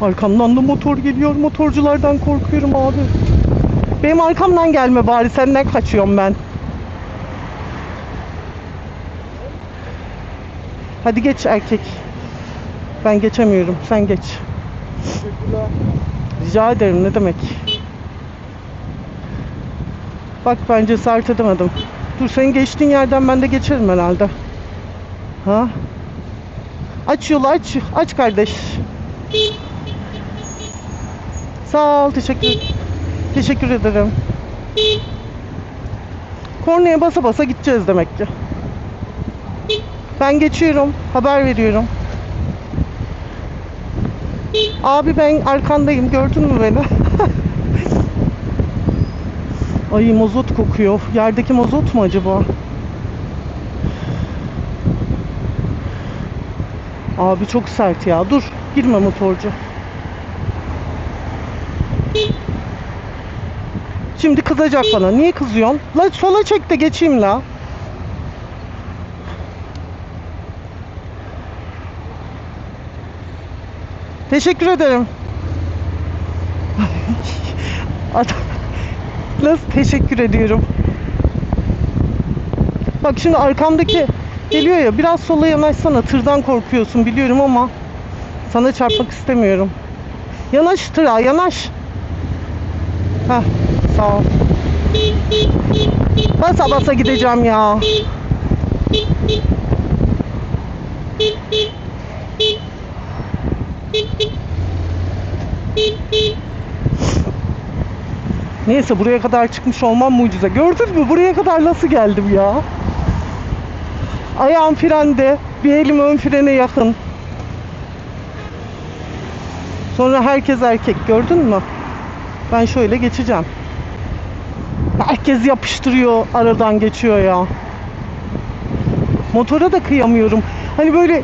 Arkamdan da motor geliyor. Motorculardan korkuyorum abi. Benim arkamdan gelme bari. Senden kaçıyorum ben. Hadi geç erkek. Ben geçemiyorum. Sen geç. Rica ederim ne demek. Bak ben cesaret edemedim. Dur senin geçtiğin yerden ben de geçerim herhalde. Ha? Aç yolu aç. Aç kardeş. Sağ ol teşekkür Teşekkür ederim. Kornaya basa basa gideceğiz demek ki. Ben geçiyorum. Haber veriyorum. Abi ben arkandayım. Gördün mü beni? Ay mazot kokuyor. Yerdeki mazot mu acaba? Abi çok sert ya. Dur. Girme motorcu. Şimdi kızacak bana. Niye kızıyorsun? La sola çek de geçeyim la. Teşekkür ederim. Adam nasıl teşekkür ediyorum. Bak şimdi arkamdaki geliyor ya biraz sola yanaşsana tırdan korkuyorsun biliyorum ama sana çarpmak istemiyorum. Yanaş tıra yanaş. Heh sağ ol. Basa basa gideceğim ya. Neyse buraya kadar çıkmış olmam mucize. Gördün mü buraya kadar nasıl geldim ya? Ayağım frende, bir elim ön frene yakın. Sonra herkes erkek gördün mü? Ben şöyle geçeceğim. Herkes yapıştırıyor, aradan geçiyor ya. Motora da kıyamıyorum. Hani böyle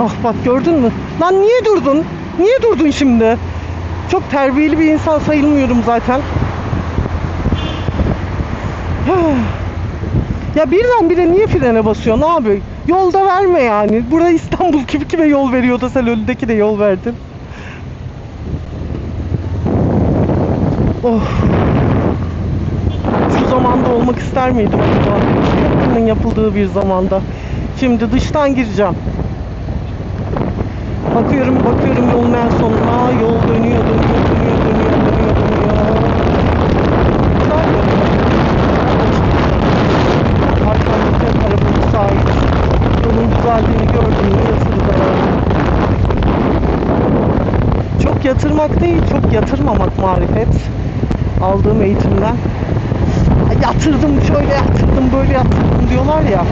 Ah bak gördün mü? Lan niye durdun? Niye durdun şimdi? Çok terbiyeli bir insan sayılmıyorum zaten. Ya birdenbire niye frene basıyorsun abi? Yolda verme yani. Burada İstanbul kim kime yol veriyor da sen önündeki de yol verdin. Oh. Zamanda olmak ister miydim acaba? Bunun yapıldığı bir zamanda. Şimdi dıştan gireceğim. Bakıyorum bakıyorum yolun en sonuna yol dönüyor dönüyor dönüyor dönüyor dönüyor dönüyor. Güzel yol. Arkamdaki müsait. Yolun güzelliğini gördüm mü. Çok yatırmak değil çok yatırmamak marifet. Aldığım eğitimden. Yatırdım şöyle yatırdım böyle yatırdım diyorlar ya.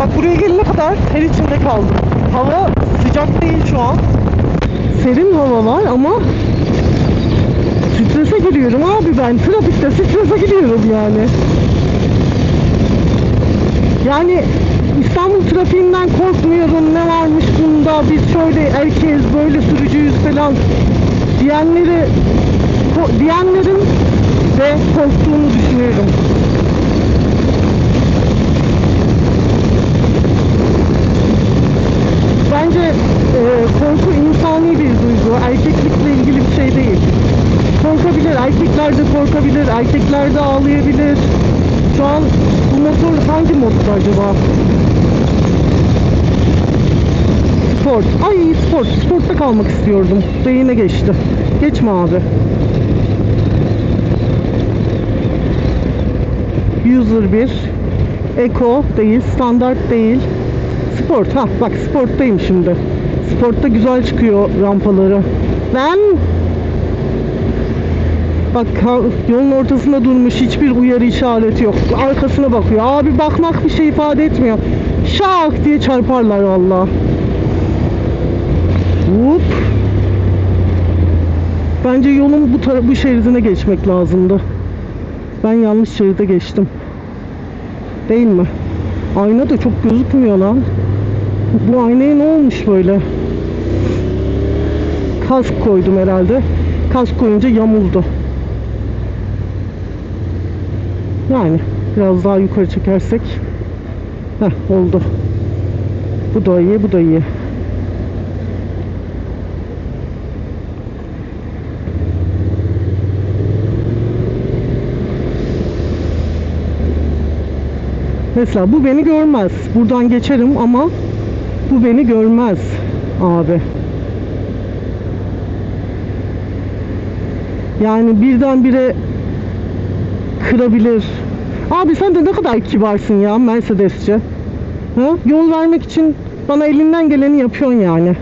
Bak buraya gelene kadar ter içinde kaldım. Hava sıcak değil şu an. Serin hava var ama strese giriyorum abi ben. Trafikte strese giriyorum yani. Yani İstanbul trafiğinden korkmuyorum. Ne varmış bunda? Biz şöyle erkeğiz, böyle sürücüyüz falan diyenleri ko- diyenlerin de korktuğunu düşünüyorum. Bence e, korku insani bir duygu. Erkeklikle ilgili bir şey değil. Korkabilir, erkekler de korkabilir, erkekler de ağlayabilir. Şu an bu motor hangi modda acaba? Sport. Ay sport. Sportta kalmak istiyordum. Beyine geçti. Geçme abi. User 1. Eco değil, standart değil. Sport. Ha bak sporttayım şimdi. Sportta güzel çıkıyor rampaları. Ben Bak yolun ortasında durmuş hiçbir uyarı işareti yok. Arkasına bakıyor. Abi bakmak bir şey ifade etmiyor. Şak diye çarparlar valla. Hop. Bence yolun bu bu şeridine geçmek lazımdı. Ben yanlış şeride geçtim. Değil mi? Ayna da çok gözükmüyor lan. Bu aynaya ne olmuş böyle? Kask koydum herhalde. Kask koyunca yamuldu. Yani biraz daha yukarı çekersek Heh oldu. Bu da iyi, bu da iyi. Mesela bu beni görmez. Buradan geçerim ama bu beni görmez abi. Yani birdenbire kırabilir. Abi sen de ne kadar kibarsın ya Mercedesçi. Ha? Yol vermek için bana elinden geleni yapıyorsun yani.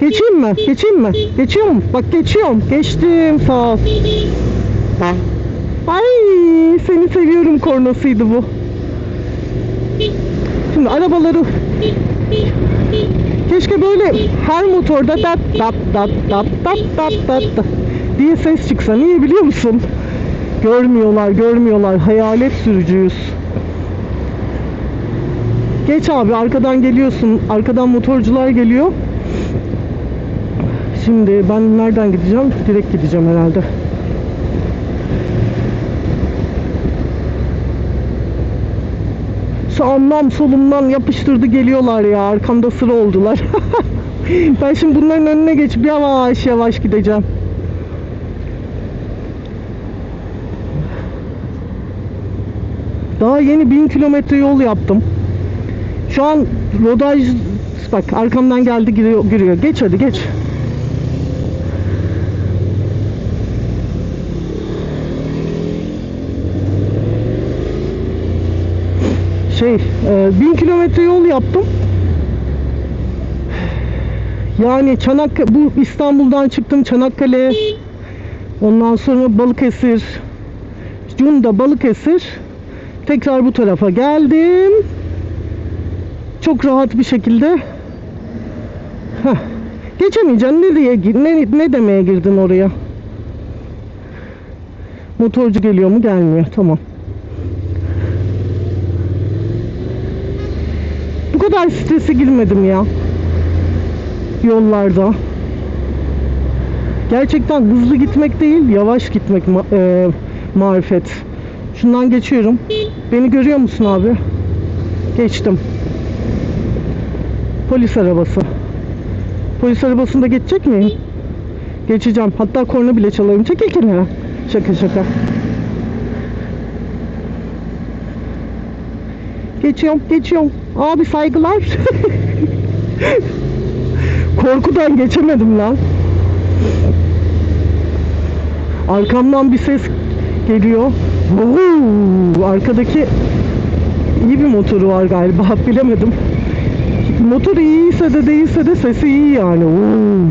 Geçeyim mi? Geçeyim mi? Geçiyorum. Bak geçiyorum. Geçtim. Sağ ol. Ay seni seviyorum kornasıydı bu. Şimdi arabaları keşke böyle her motorda dat dat dat dat dat dat dat diye ses çıksa. Niye biliyor musun? Görmüyorlar, görmüyorlar. Hayalet sürücüyüz. Geç abi arkadan geliyorsun. Arkadan motorcular geliyor. Şimdi ben nereden gideceğim? Direkt gideceğim herhalde. Sağımdan solumdan yapıştırdı geliyorlar ya. Arkamda sıra oldular. ben şimdi bunların önüne geçip yavaş yavaş gideceğim. Daha yeni bin kilometre yol yaptım. Şu an rodaj bak arkamdan geldi giriyor, giriyor. Geç hadi geç. Şey, e, bin kilometre yol yaptım. Yani Çanakkale, bu İstanbul'dan çıktım Çanakkale. Ondan sonra Balıkesir. Cunda Balıkesir. Tekrar bu tarafa geldim. Çok rahat bir şekilde. Heh. Geçemeyeceksin. Ne diye ne, ne demeye girdin oraya? Motorcu geliyor mu? Gelmiyor. Tamam. Kadar strese girmedim ya. Yollarda. Gerçekten hızlı gitmek değil, yavaş gitmek ma- e, marifet. Şundan geçiyorum. Beni görüyor musun abi? Geçtim. Polis arabası. Polis arabasında geçecek miyim? Geçeceğim. Hatta korna bile çalarım. Çekil kenara. Şaka şaka. Geçiyorum, geçiyorum. Abi saygılar. Korkudan geçemedim lan. Arkamdan bir ses geliyor. Vuuu! Arkadaki iyi bir motoru var galiba. Bilemedim. Motor iyiyse de değilse de sesi iyi yani. Vuuu!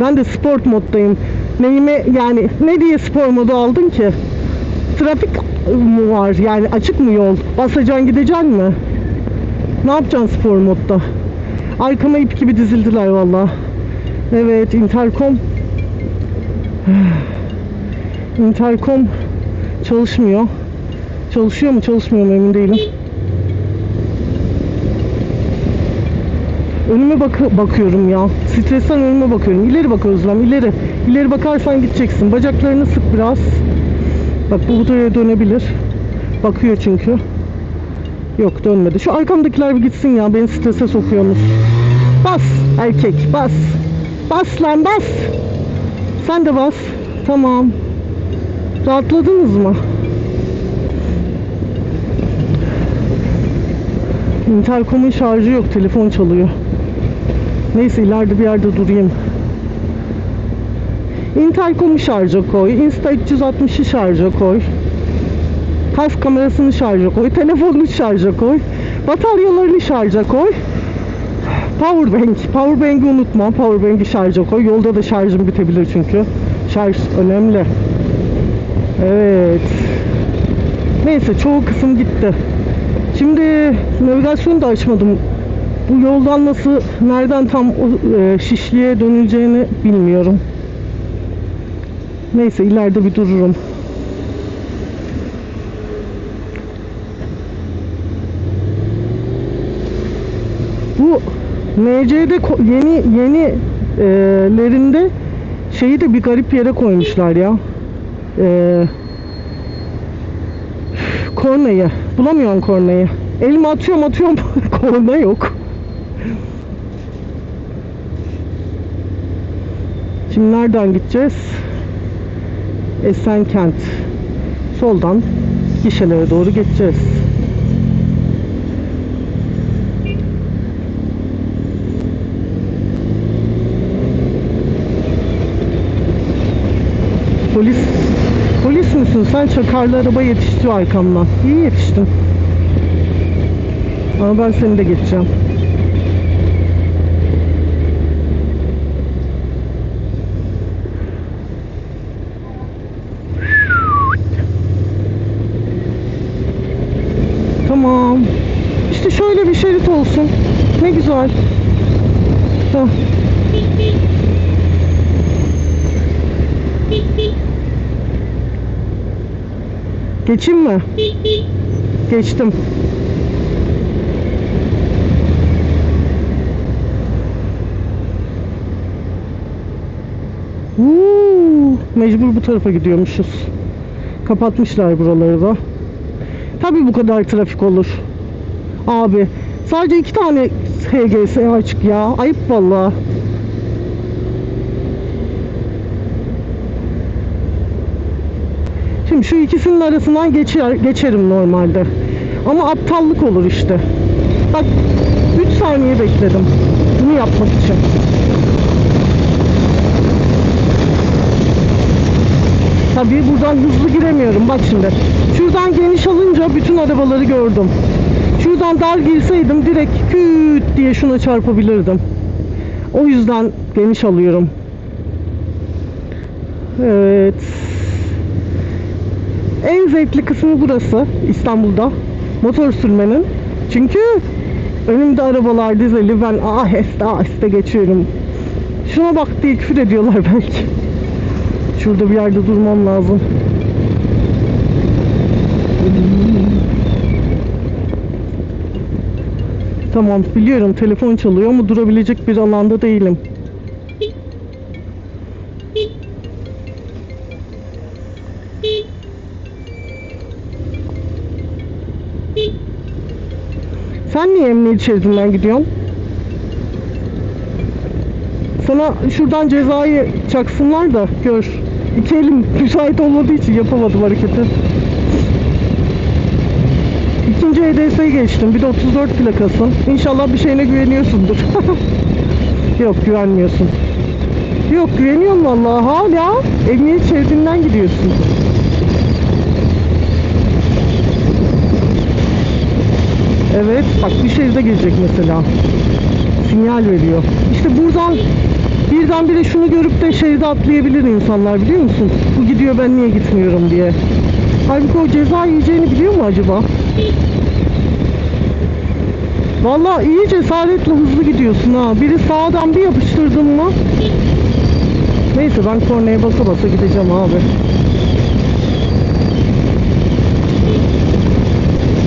Ben de sport moddayım. Neyime yani ne diye spor modu aldın ki? Trafik mı var yani açık mı yol? Basacaksın gideceksin mi? Ne yapacaksın spor modda? Arkama ip gibi dizildiler valla. Evet interkom interkom çalışmıyor. Çalışıyor mu çalışmıyor mu emin değilim. Önüme bak bakıyorum ya. Stresten önüme bakıyorum. İleri bak Özlem ileri. İleri bakarsan gideceksin. Bacaklarını sık biraz. Bak bu buraya dönebilir. Bakıyor çünkü. Yok dönmedi. Şu arkamdakiler bir gitsin ya. Beni strese sokuyorsunuz. Bas erkek bas. Bas lan bas. Sen de bas. Tamam. Rahatladınız mı? Intercom'un şarjı yok. Telefon çalıyor. Neyse ileride bir yerde durayım. Intercom'u şarja koy. Insta 360'ı şarja koy. Kas kamerasını şarja koy. Telefonunu şarja koy. Bataryalarını şarja koy. Powerbank. Powerbank'i unutma. Powerbank'i şarja koy. Yolda da şarjım bitebilir çünkü. Şarj önemli. Evet. Neyse çoğu kısım gitti. Şimdi navigasyonu da açmadım. Bu yoldan nasıl, nereden tam o, e, Şişli'ye dönüleceğini bilmiyorum. Neyse ileride bir dururum. Bu MC'de yeni yeni e, lerinde şeyi de bir garip yere koymuşlar ya. E, kornayı. Bulamıyorum kornayı. Elime atıyorum atıyorum korna yok. Şimdi nereden gideceğiz? Esenkent. Soldan gişelere doğru geçeceğiz. Polis Polis misin sen? Çakarlı araba yetişti arkamdan. İyi yetiştin. Ama ben seni de geçeceğim. Tamam. İşte şöyle bir şerit olsun. Ne güzel. Heh. Geçeyim mi? Geçtim. Uuu, mecbur bu tarafa gidiyormuşuz. Kapatmışlar buraları da. Tabii bu kadar trafik olur. Abi sadece iki tane HGS açık ya. Ayıp vallahi. Şimdi şu ikisinin arasından geçer, geçerim normalde. Ama aptallık olur işte. Bak 3 saniye bekledim. Bunu yapmak için. Tabii buradan hızlı giremiyorum. Bak şimdi. Şuradan geniş alınca bütün arabaları gördüm. Şuradan dar girseydim direkt küt diye şuna çarpabilirdim. O yüzden geniş alıyorum. Evet. En zevkli kısmı burası İstanbul'da. Motor sürmenin. Çünkü önümde arabalar dizeli ben aheste aheste geçiyorum. Şuna bak diye küfür ediyorlar belki. Şurada bir yerde durmam lazım. Tamam biliyorum telefon çalıyor ama durabilecek bir alanda değilim. Sen niye emniyet şeridinden gidiyorsun? Sana şuradan cezayı çaksınlar da gör. İki elim müsait olmadığı için yapamadım hareketi. İkinci EDS'ye geçtim. Bir de 34 plakasın. İnşallah bir şeyine güveniyorsundur. Yok güvenmiyorsun. Yok güveniyorum vallahi hala emniyet şeridinden gidiyorsun. Evet bak bir şeride girecek mesela. Sinyal veriyor. İşte buradan birdenbire şunu görüp de şeride atlayabilir insanlar biliyor musun? Bu gidiyor ben niye gitmiyorum diye. Halbuki o ceza yiyeceğini biliyor mu acaba? Vallahi iyi cesaretle hızlı gidiyorsun ha. Biri sağdan bir yapıştırdın mı? Neyse ben kornaya basa basa gideceğim abi.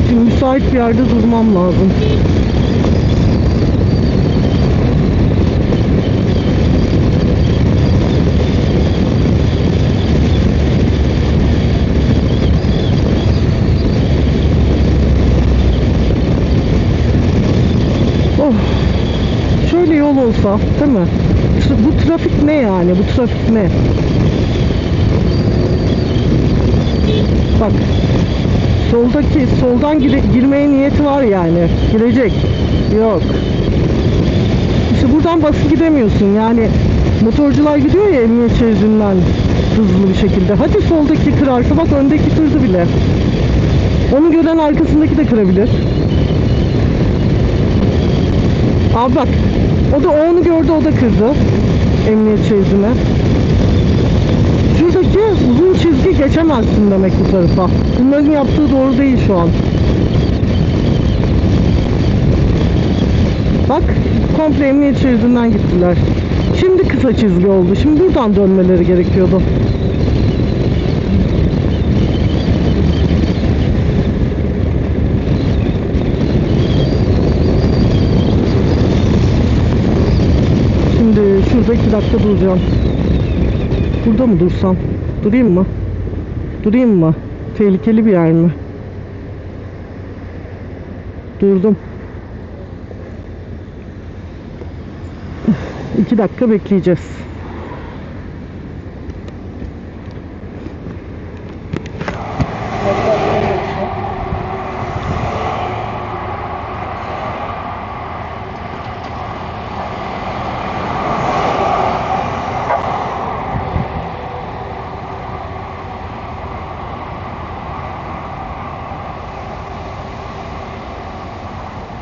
Şimdi müsait bir yerde durmam lazım. Oh. Şöyle yol olsa, değil mi? Bu trafik ne yani? Bu trafik ne? Bak. Soldaki soldan gire- girmeye niyeti var yani. Girecek. Yok. İşte buradan basıp gidemiyorsun yani. Motorcular gidiyor ya emniyet şeridinden hızlı bir şekilde. Hadi soldaki kırarsa bak öndeki kırdı bile. Onu gören arkasındaki de kırabilir. Abi bak. O da onu gördü o da kırdı. Emniyet şeridine. Şuradaki uzun çizgi geçemezsin demek bu tarafa. Bunların yaptığı doğru değil şu an. Bak komple emniyet şeridinden gittiler. Şimdi kısa çizgi oldu. Şimdi buradan dönmeleri gerekiyordu. Şimdi şurada iki dakika duracağım. Burada mı dursam? Durayım mı? Durayım mı? Tehlikeli bir yer mi? Durdum. İki dakika bekleyeceğiz.